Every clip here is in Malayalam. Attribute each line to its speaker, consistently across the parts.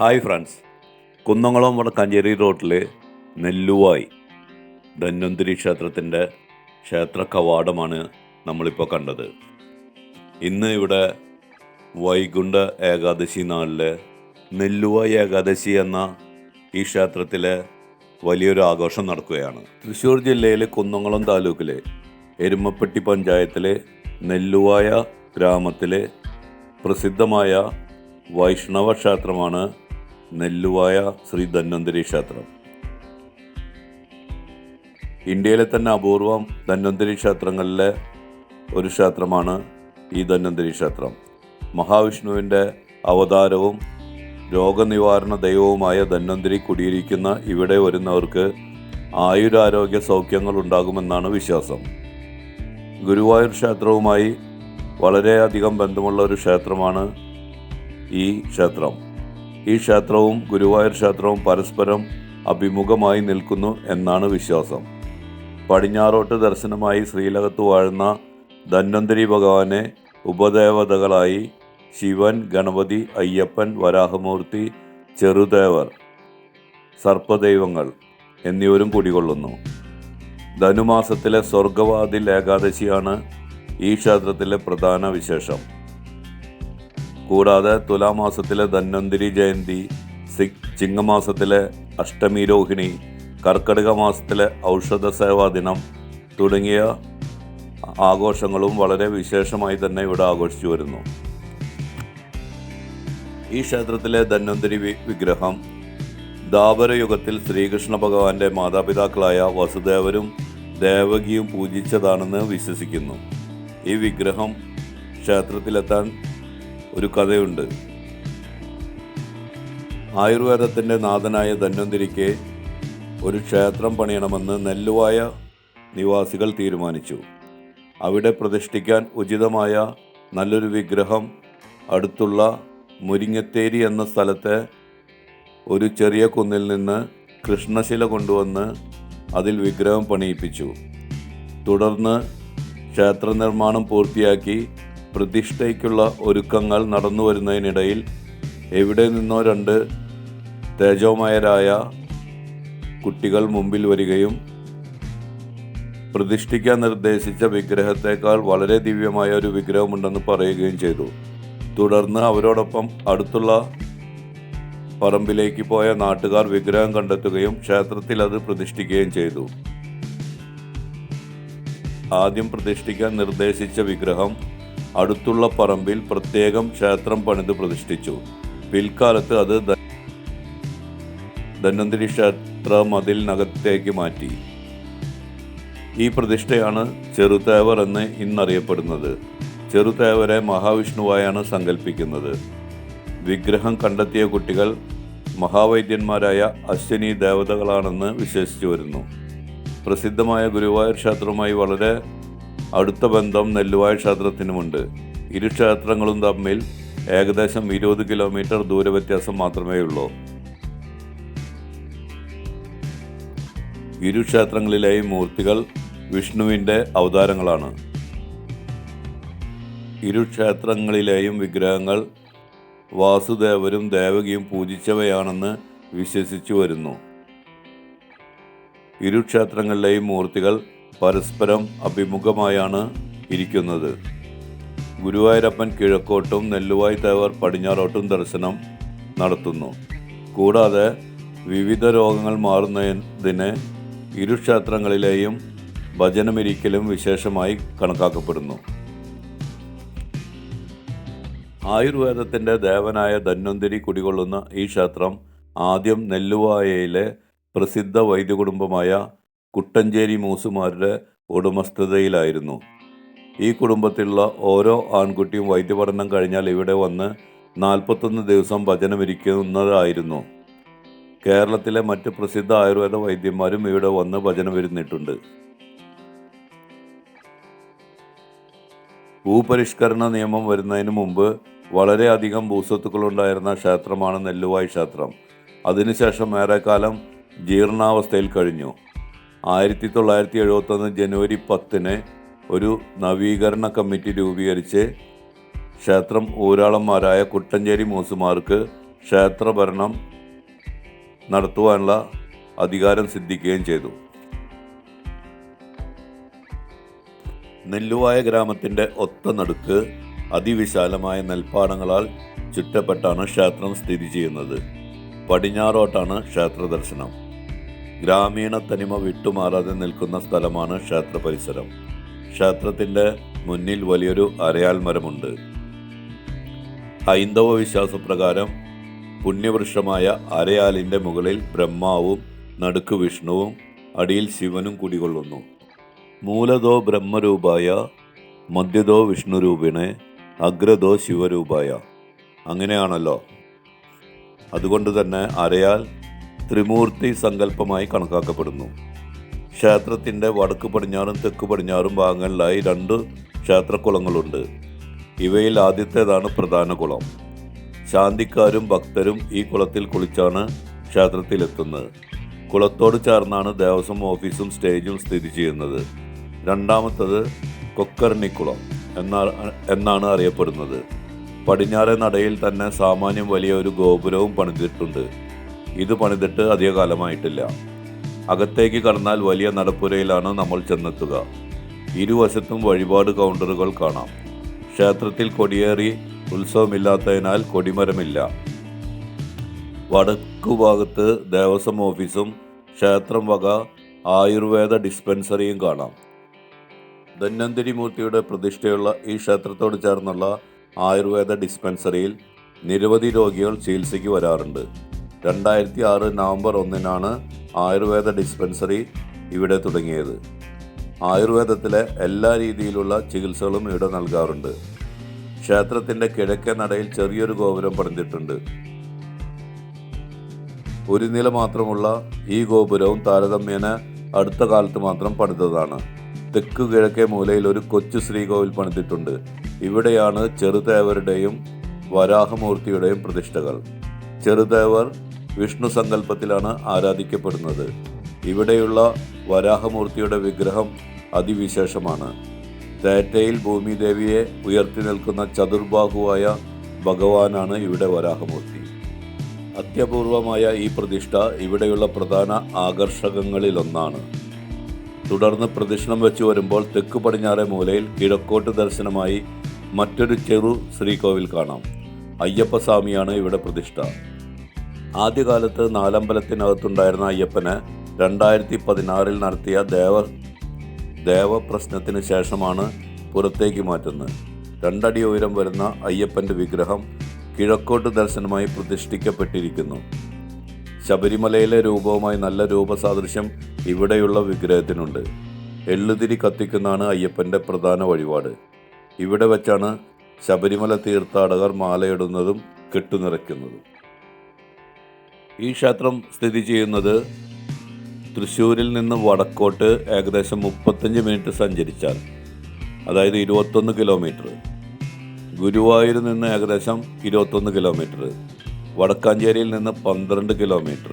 Speaker 1: Hi friends. കുന്നംകുളം വടക്കാഞ്ചേരി റോട്ടിൽ നെല്ലുവായി ധന്വന്തിരി ക്ഷേത്രത്തിന്റെ ക്ഷേത്ര കവാടമാണ് നമ്മളിപ്പോൾ കണ്ടത്. ഇന്ന് ഇവിടെ വൈകുണ്ഠ ഏകാദശി നാളിൽ നെല്ലുവായി ഏകാദശി എന്ന ഈ ക്ഷേത്രത്തിലെ വലിയൊരു ആഘോഷം നടക്കുകയാണ്. തൃശ്ശൂർ ജില്ലയിലെ കുന്നംകുളം താലൂക്കിലെ എരുമപ്പെട്ടി പഞ്ചായത്തിലെ നെല്ലുവായ ഗ്രാമത്തിലെ പ്രസിദ്ധമായ വൈഷ്ണവ ക്ഷേത്രമാണ് നെല്ലുവായ ശ്രീ ധന്വന്തരി ക്ഷേത്രം ഇന്ത്യയിലെ തന്നെ അപൂർവം ധന്വന്തരി ക്ഷേത്രങ്ങളിലെ ഒരു ക്ഷേത്രമാണ് ഈ ധന്വന്തരി ക്ഷേത്രം മഹാവിഷ്ണുവിന്റെ അവതാരവും രോഗനിവാരണ ദൈവവുമായ ധന്വന്തരി കുടിയിരിക്കുന്ന ഇവിടെ വരുന്നവർക്ക് ആയുരാരോഗ്യ സൗഖ്യങ്ങൾ ഉണ്ടാകുമെന്നാണ് വിശ്വാസം. ഗുരുവായൂർ ക്ഷേത്രവുമായി വളരെയധികം ബന്ധമുള്ള ഒരു ക്ഷേത്രമാണ് ഈ ക്ഷേത്രം. ഈ ക്ഷേത്രവും ഗുരുവായൂർ ക്ഷേത്രവും പരസ്പരം അഭിമുഖമായി നിൽക്കുന്നു എന്നാണ് വിശ്വാസം. പടിഞ്ഞാറോട്ട് ദർശനമായി ശ്രീലകത്ത് വാഴുന്ന ധന്വന്തരി ഭഗവാനെ ഉപദേവതകളായി ശിവൻ ഗണപതി അയ്യപ്പൻ വരാഹമൂർത്തി ചെറുദേവർ സർപ്പദൈവങ്ങൾ എന്നിവരും കുടികൊള്ളുന്നു. ധനുമാസത്തിലെ സ്വർഗവാതിൽ ഏകാദശിയാണ് ഈ ക്ഷേത്രത്തിലെ പ്രധാന വിശേഷം. കൂടാതെ തുലാമാസത്തിലെ ധന്വന്തിരി ജയന്തി ചിങ്ങമാസത്തിലെ അഷ്ടമി രോഹിണി കർക്കിടക മാസത്തിലെ ഔഷധ സേവാ ദിനം തുടങ്ങിയ ആഘോഷങ്ങളും വളരെ വിശേഷമായി തന്നെ ഇവിടെ ആഘോഷിച്ചു വരുന്നു. ഈ ക്ഷേത്രത്തിലെ ധന്വന്തിരി വിഗ്രഹം ദാപരയുഗത്തിൽ ശ്രീകൃഷ്ണ ഭഗവാന്റെ മാതാപിതാക്കളായ വസുദേവരും ദേവകിയും പൂജിച്ചതാണെന്ന് വിശ്വസിക്കുന്നു. ഈ വിഗ്രഹം ക്ഷേത്രത്തിലെത്താൻ ഒരു കഥയുണ്ട്. ആയുർവേദത്തിന്റെ നാഥനായ ധന്വന്തിരിക്ക് ഒരു ക്ഷേത്രം പണിയണമെന്ന് നെല്ലുവായ നിവാസികൾ തീരുമാനിച്ചു. അവിടെ പ്രതിഷ്ഠിക്കാൻ ഉചിതമായ നല്ലൊരു വിഗ്രഹം അടുത്തുള്ള മുരിങ്ങത്തേരി എന്ന സ്ഥലത്തെ ഒരു ചെറിയ കുന്നിൽ നിന്ന് കൃഷ്ണശില കൊണ്ടുവന്ന് അതിൽ വിഗ്രഹം പണിയിപ്പിച്ചു. തുടർന്ന് ക്ഷേത്ര നിർമ്മാണം പൂർത്തിയാക്കി പ്രതിഷ്ഠയ്ക്കുള്ള ഒരുക്കങ്ങൾ നടന്നു വരുന്നതിനിടയിൽ എവിടെ നിന്നോ രണ്ട് തേജോമയരായ കുട്ടികൾ മുമ്പിൽ വരികയും പ്രതിഷ്ഠിക്കാൻ നിർദ്ദേശിച്ച വിഗ്രഹത്തേക്കാൾ വളരെ ദിവ്യമായ ഒരു വിഗ്രഹമുണ്ടെന്ന് പറയുകയും ചെയ്തു. തുടർന്ന് അവരോടൊപ്പം അടുത്തുള്ള പറമ്പിലേക്ക് പോയ നാട്ടുകാർ വിഗ്രഹം കണ്ടെത്തുകയും ക്ഷേത്രത്തിൽ അത് പ്രതിഷ്ഠിക്കുകയും ചെയ്തു. ആദ്യം പ്രതിഷ്ഠിക്കാൻ നിർദ്ദേശിച്ച വിഗ്രഹം അടുത്തുള്ള പറമ്പിൽ പ്രത്യേകം ക്ഷേത്രം പണിത് പ്രതിഷ്ഠിച്ചു. പിൽക്കാലത്ത് അത് ധന്വന്തിരി ക്ഷേത്ര മതിലിനകത്തേക്ക് മാറ്റി. ഈ പ്രതിഷ്ഠയാണ് ചെറുതേവർ എന്ന് ഇന്നറിയപ്പെടുന്നത്. ചെറുതേവരെ മഹാവിഷ്ണുവായാണ് സങ്കല്പിക്കുന്നത് വിഗ്രഹം കണ്ടെത്തിയ കുട്ടികൾ മഹാവൈദ്യന്മാരായ അശ്വനി ദേവതകളാണെന്ന് വിശ്വസിച്ചു വരുന്നു പ്രസിദ്ധമായ ഗുരുവായൂർ ക്ഷേത്രവുമായി വളരെ അടുത്ത ബന്ധം നെല്ലുവായ ക്ഷേത്രത്തിനുമുണ്ട്. ഇരു ക്ഷേത്രങ്ങളും തമ്മിൽ ഏകദേശം ഇരുപത് കിലോമീറ്റർ ദൂര വ്യത്യാസം മാത്രമേ ഉള്ളൂ ഇരു ക്ഷേത്രങ്ങളിലെയും മൂർത്തികൾ വിഷ്ണുവിന്റെ അവതാരങ്ങളാണ്. ഇരു ക്ഷേത്രങ്ങളിലെയും വിഗ്രഹങ്ങൾ വാസുദേവരും ദേവകിയും പൂജിച്ചവയാണെന്ന് വിശ്വസിച്ചു വരുന്നു. ഇരു ക്ഷേത്രങ്ങളിലെയും മൂർത്തികൾ പരസ്പരം അഭിമുഖമായാണ് ഇരിക്കുന്നത്. ഗുരുവായൂരപ്പൻ കിഴക്കോട്ടും നെല്ലുവായി തേവർ പടിഞ്ഞാറോട്ടും ദർശനം നടത്തുന്നു. കൂടാതെ വിവിധ രോഗങ്ങൾ മാറുന്നതിന് ഇരു ക്ഷേത്രങ്ങളിലെയും ഭജനമിരിക്കലും വിശേഷമായി കണക്കാക്കപ്പെടുന്നു. ആയുർവേദത്തിന്റെ ദേവനായ ധന്വന്തിരി കുടികൊള്ളുന്ന ഈ ക്ഷേത്രം ആദ്യം നെല്ലുവായയിലെ പ്രസിദ്ധ വൈദ്യകുടുംബമായ കുട്ടഞ്ചേരി മൂസുമാരുടെ ഉടമസ്ഥതയിലായിരുന്നു. ഈ കുടുംബത്തിലുള്ള ഓരോ ആൺകുട്ടിയും വൈദ്യപഠനം കഴിഞ്ഞാൽ ഇവിടെ വന്ന് നാൽപ്പത്തൊന്ന് ദിവസം ഭജനമിരിക്കുന്നതായിരുന്നു. കേരളത്തിലെ മറ്റ് പ്രസിദ്ധ ആയുർവേദ വൈദ്യന്മാരും ഇവിടെ വന്ന് ഭജനമിരുന്നിട്ടുണ്ട്. ഭൂപരിഷ്കരണ നിയമം വരുന്നതിന് മുമ്പ് വളരെയധികം ഭൂസ്വത്തുക്കളുണ്ടായിരുന്ന ക്ഷേത്രമാണ് നെല്ലുവായി ക്ഷേത്രം. അതിനുശേഷം ഏറെക്കാലം ജീർണാവസ്ഥയിൽ കഴിഞ്ഞു. ആയിരത്തി തൊള്ളായിരത്തി എഴുപത്തൊന്ന് ജനുവരി പത്തിന് ഒരു നവീകരണ കമ്മിറ്റി രൂപീകരിച്ച് ക്ഷേത്രം ഊരാളന്മാരായ കുട്ടഞ്ചേരി മൂസുമാർക്ക് ക്ഷേത്രഭരണം നടത്തുവാനുള്ള അധികാരം സിദ്ധിക്കുകയും ചെയ്തു. നെല്ലുവായ ഗ്രാമത്തിന്റെ ഒത്ത നടുക്ക് അതിവിശാലമായ നെൽപ്പാടങ്ങളാൽ ചുറ്റപ്പെട്ടാണ് ക്ഷേത്രം സ്ഥിതി ചെയ്യുന്നത്. പടിഞ്ഞാറോട്ടാണ് ക്ഷേത്ര ദർശനം ഗ്രാമീണ തനിമ വിട്ടുമാറാതെ നിൽക്കുന്ന സ്ഥലമാണ് ക്ഷേത്ര പരിസരം ക്ഷേത്രത്തിന്റെ മുന്നിൽ വലിയൊരു അരയാൽ മരമുണ്ട് ഹൈന്ദവ വിശ്വാസപ്രകാരം പുണ്യവൃക്ഷമായ അരയാലിന്റെ മുകളിൽ ബ്രഹ്മാവും നടുക്ക് വിഷ്ണുവും അടിയിൽ ശിവനും കുടികൊള്ളുന്നു. മൂലതോ ബ്രഹ്മരൂപായ മധ്യതോ വിഷ്ണുരൂപിണെ അഗ്രതോ ശിവരൂപായ. അങ്ങനെയാണല്ലോ. അതുകൊണ്ട് തന്നെ അരയാൽ ത്രിമൂർത്തി സങ്കല്പമായി കണക്കാക്കപ്പെടുന്നു. ക്ഷേത്രത്തിന്റെ വടക്ക് പടിഞ്ഞാറും തെക്ക് പടിഞ്ഞാറും ഭാഗങ്ങളിലായി രണ്ട് ക്ഷേത്രക്കുളങ്ങളുണ്ട് ഇവയിൽ ആദ്യത്തേതാണ് പ്രധാന കുളം. ശാന്തിക്കാരും ഭക്തരും ഈ കുളത്തിൽ കുളിച്ചാണ് ക്ഷേത്രത്തിലെത്തുന്നത്. കുളത്തോട് ചേർന്നാണ് ദേവസ്വം ഓഫീസും സ്റ്റേജും സ്ഥിതി ചെയ്യുന്നത്. രണ്ടാമത്തത് കൊക്കർണിക്കുളം എന്നാ എന്നാണ് അറിയപ്പെടുന്നത്. പടിഞ്ഞാറെ നടയിൽ തന്നെ സാമാന്യം വലിയ ഒരു ഗോപുരവും പണിതിട്ടുണ്ട്. ഇത് പണിതിട്ട് അധികകാലമായിട്ടില്ല. അകത്തേക്ക് കടന്നാൽ വലിയ നടപ്പുരയിലാണ് നമ്മൾ ചെന്നെത്തുക. ഇരുവശത്തും വഴിപാട് കൗണ്ടറുകൾ കാണാം. ക്ഷേത്രത്തിൽ കൊടിയേറി ഉത്സവമില്ലാത്തതിനാൽ കൊടിമരമില്ല. വടക്കു ഭാഗത്ത് ദേവസ്വം ഓഫീസും ക്ഷേത്രം വക ആയുർവേദ ഡിസ്പെൻസറിയും കാണാം. ധന്വന്തിരി മൂർത്തിയുടെ പ്രതിഷ്ഠയുള്ള ഈ ക്ഷേത്രത്തോട് ചേർന്നുള്ള ആയുർവേദ ഡിസ്പെൻസറിയിൽ നിരവധി രോഗികൾ ചികിത്സയ്ക്ക് വരാറുണ്ട്. രണ്ടായിരത്തി ആറ് നവംബർ ഒന്നിനാണ് ആയുർവേദ ഡിസ്പെൻസറി ഇവിടെ തുടങ്ങിയത്. ആയുർവേദത്തിലെ എല്ലാ രീതിയിലുള്ള ചികിത്സകളും ഇവിടെ നൽകാറുണ്ട്. ക്ഷേത്രത്തിന്റെ കിഴക്കേ നടയിൽ ചെറിയൊരു ഗോപുരം പണിതിട്ടുണ്ട്. ഒരു നില മാത്രമുള്ള ഈ ഗോപുരവും താരതമ്യേന അടുത്ത കാലത്ത് മാത്രം പണിതതാണ്. തെക്ക് കിഴക്കേ മൂലയിൽ ഒരു കൊച്ചു ശ്രീകോവിൽ പണിതിട്ടുണ്ട്. ഇവിടെയാണ് ചെറുതേവരുടെയും വരാഹമൂർത്തിയുടെയും പ്രതിഷ്ഠകൾ. ചെറുതേവർ വിഷ്ണു സങ്കല്പത്തിലാണ് ആരാധിക്കപ്പെടുന്നത്. ഇവിടെയുള്ള വരാഹമൂർത്തിയുടെ വിഗ്രഹം അതിവിശേഷമാണ്. തേറ്റയിൽ ഭൂമിദേവിയെ ഉയർത്തി നിൽക്കുന്ന ചതുർബാഹുവായ ഭഗവാനാണ് ഇവിടെ വരാഹമൂർത്തി. അത്യപൂർവമായ ഈ പ്രതിഷ്ഠ ഇവിടെയുള്ള പ്രധാന ആകർഷകങ്ങളിലൊന്നാണ്. തുടർന്ന് പ്രദക്ഷിണം വെച്ചു വരുമ്പോൾ തെക്ക് പടിഞ്ഞാറെ മൂലയിൽ കിഴക്കോട്ട് ദർശനമായി മറ്റൊരു ചെറു ശ്രീകോവിൽ കാണാം. അയ്യപ്പസ്വാമിയാണ് ഇവിടെ പ്രതിഷ്ഠ. ആദ്യകാലത്ത് നാലമ്പലത്തിനകത്തുണ്ടായിരുന്ന അയ്യപ്പന് രണ്ടായിരത്തി പതിനാറിൽ നടത്തിയ ദേവ ദേവപ്രശ്നത്തിന് ശേഷമാണ് പുറത്തേക്ക് മാറ്റുന്നത്. രണ്ടടി ഉയരം വരുന്ന അയ്യപ്പന്റെ വിഗ്രഹം കിഴക്കോട്ട് ദർശനമായി പ്രതിഷ്ഠിക്കപ്പെട്ടിരിക്കുന്നു. ശബരിമലയിലെ രൂപവുമായി നല്ല രൂപസാദൃശ്യം ഇവിടെയുള്ള വിഗ്രഹത്തിനുണ്ട്. എള്ളുതിരി കത്തിക്കുന്നതാണ് അയ്യപ്പന്റെ പ്രധാന വഴിപാട്. ഇവിടെ വെച്ചാണ് ശബരിമല തീർത്ഥാടകർ മാലയിടുന്നതും കെട്ടുനിറയ്ക്കുന്നതും. ഈ ക്ഷേത്രം സ്ഥിതി ചെയ്യുന്നത് തൃശ്ശൂരിൽ നിന്ന് വടക്കോട്ട് ഏകദേശം മുപ്പത്തഞ്ച് മിനിറ്റ് സഞ്ചരിച്ചാൽ അതായത് ഇരുപത്തൊന്ന് കിലോമീറ്റർ. ഗുരുവായൂരിൽ നിന്ന് ഏകദേശം ഇരുപത്തൊന്ന് കിലോമീറ്റർ. വടക്കാഞ്ചേരിയിൽ നിന്ന് പന്ത്രണ്ട് കിലോമീറ്റർ.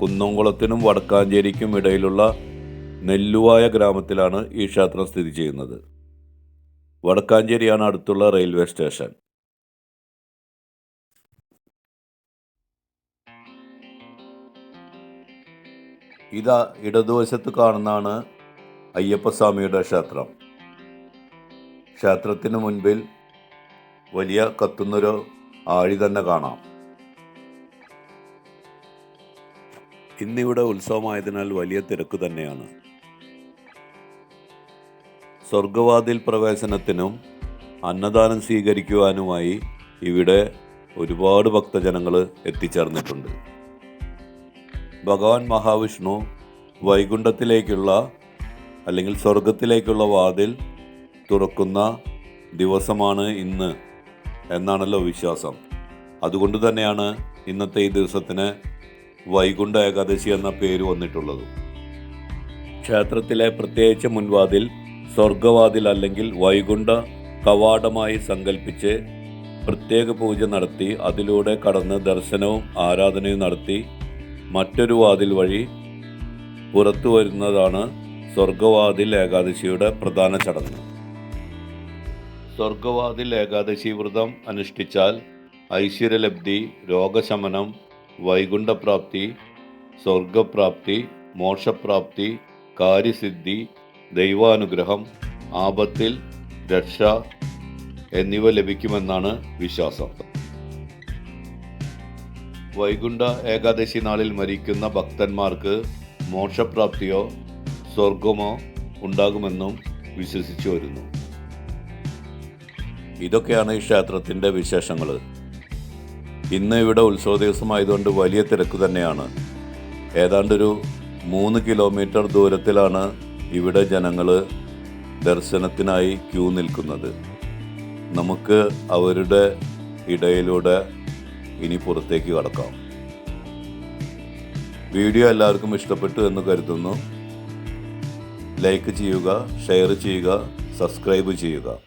Speaker 1: കുന്നംകുളത്തിനും വടക്കാഞ്ചേരിക്കും ഇടയിലുള്ള നെല്ലുവായ ഗ്രാമത്തിലാണ് ഈ ക്ഷേത്രം സ്ഥിതി ചെയ്യുന്നത്. വടക്കാഞ്ചേരിയാണ് അടുത്തുള്ള റെയിൽവേ സ്റ്റേഷൻ. ഇതാ ഇടതുവശത്ത് കാണുന്നതാണ് അയ്യപ്പസ്വാമിയുടെ ക്ഷേത്രം. ക്ഷേത്രത്തിന് മുൻപിൽ വലിയ കത്തുന്നൊരു ആഴി തന്നെ കാണാം. ഇന്നിവിടെ ഉത്സവമായതിനാൽ വലിയ തിരക്ക് തന്നെയാണ്. സ്വർഗവാതിൽ പ്രവേശനത്തിനും അന്നദാനം സ്വീകരിക്കുവാനുമായി ഇവിടെ ഒരുപാട് ഭക്തജനങ്ങൾ എത്തിച്ചേർന്നിട്ടുണ്ട്. ഭഗവാൻ മഹാവിഷ്ണു വൈകുണ്ഠത്തിലേക്കുള്ള അല്ലെങ്കിൽ സ്വർഗത്തിലേക്കുള്ള വാതിൽ തുറക്കുന്ന ദിവസമാണ് ഇന്ന് എന്നാണല്ലോ വിശ്വാസം. അതുകൊണ്ട് തന്നെയാണ് ഇന്നത്തെ ഈ ദിവസത്തിന് വൈകുണ്ഠ ഏകാദശി എന്ന പേര് വന്നിട്ടുള്ളത്. ക്ഷേത്രത്തിലെ പ്രത്യേകിച്ച് മുൻവാതിൽ സ്വർഗവാതിൽ അല്ലെങ്കിൽ വൈകുണ്ഠ കവാടമായി സങ്കല്പിച്ച് പ്രത്യേക പൂജ നടത്തി അതിലൂടെ കടന്ന് ദർശനവും ആരാധനയും നടത്തി മറ്റൊരു വാതിൽ വഴി പുറത്തു വരുന്നതാണ് സ്വർഗവാതിൽ ഏകാദശിയുടെ പ്രധാന ചടങ്ങ്. സ്വർഗവാതിൽ ഏകാദശി വ്രതം അനുഷ്ഠിച്ചാൽ ഐശ്വര്യലബ്ധി രോഗശമനം വൈകുണ്ഠപ്രാപ്തി സ്വർഗപ്രാപ്തി മോക്ഷപ്രാപ്തി കാര്യസിദ്ധി ദൈവാനുഗ്രഹം ആപത്തിൽ രക്ഷ എന്നിവ ലഭിക്കുമെന്നാണ് വിശ്വാസം വൈകുണ്ഠ ഏകാദശി നാളിൽ മരിക്കുന്ന ഭക്തന്മാർക്ക് മോക്ഷപ്രാപ്തിയോ സ്വർഗമോ ഉണ്ടാകുമെന്നും വിശ്വസിച്ചു വരുന്നു. ഇതൊക്കെയാണ് ഈ ക്ഷേത്രത്തിന്റെ വിശേഷങ്ങൾ. ഇന്ന് ഇവിടെ ഉത്സവ ദിവസമായതുകൊണ്ട് വലിയ തിരക്ക് തന്നെയാണ്. ഏതാണ്ടൊരു മൂന്ന് കിലോമീറ്റർ ദൂരത്തിലാണ് ഇവിടെ ജനങ്ങൾ ദർശനത്തിനായി ക്യൂ നിൽക്കുന്നത്. നമുക്ക് അവരുടെ ഇടയിലൂടെ ഇനി പുറത്തേക്ക് കടക്കാം. വീഡിയോ എല്ലാവർക്കും ഇഷ്ടപ്പെട്ടു എന്ന് കരുതുന്നു. ലൈക്ക് ചെയ്യുക ഷെയർ ചെയ്യുക സബ്സ്ക്രൈബ് ചെയ്യുക.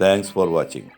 Speaker 1: Thanks for watching.